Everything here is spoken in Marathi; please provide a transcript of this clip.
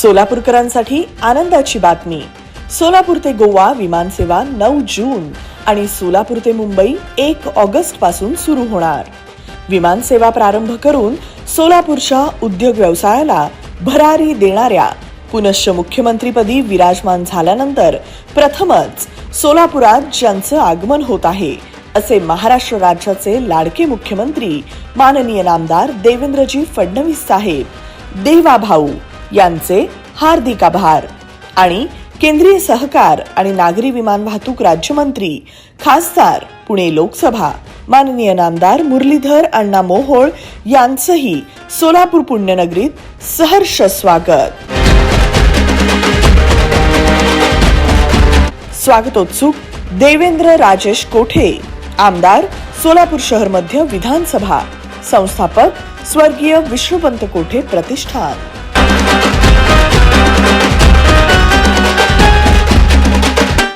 सोलापूरकरांसाठी आनंदाची बातमी. सोलापूर ते गोवा विमानसेवा नऊ जून आणि सोलापूर ते मुंबई एक ऑगस्टपासून सुरू होणार. विमानसेवा प्रारंभ करून सोलापूरच्या उद्योग व्यवसायाला भरारी देणाऱ्या पुनश्च मुख्यमंत्रीपदी विराजमान झाल्यानंतर प्रथमच सोलापुरात ज्यांचं आगमन होत आहे असे महाराष्ट्र राज्याचे लाडके मुख्यमंत्री माननीय नामदार देवेंद्रजी फडणवीस साहेब. देवा भाऊ यांचे हार्दिक आभार. आणि केंद्रीय सहकार आणि नागरी विमान वाहतूक राज्यमंत्री खासदार पुणे लोकसभा माननीय नामदार मुरलीधर अण्णा मोहोळ यांचंही सोलापूर पुण्यनगरीत सहर्ष स्वागत. स्वागतोत्सुक देवेंद्र राजेश कोठे? आमदार सोलापूर शहर मध्य विधानसभा. संस्थापक स्वर्गीय विष्णुपंत कोठे प्रतिष्ठान? Thank you.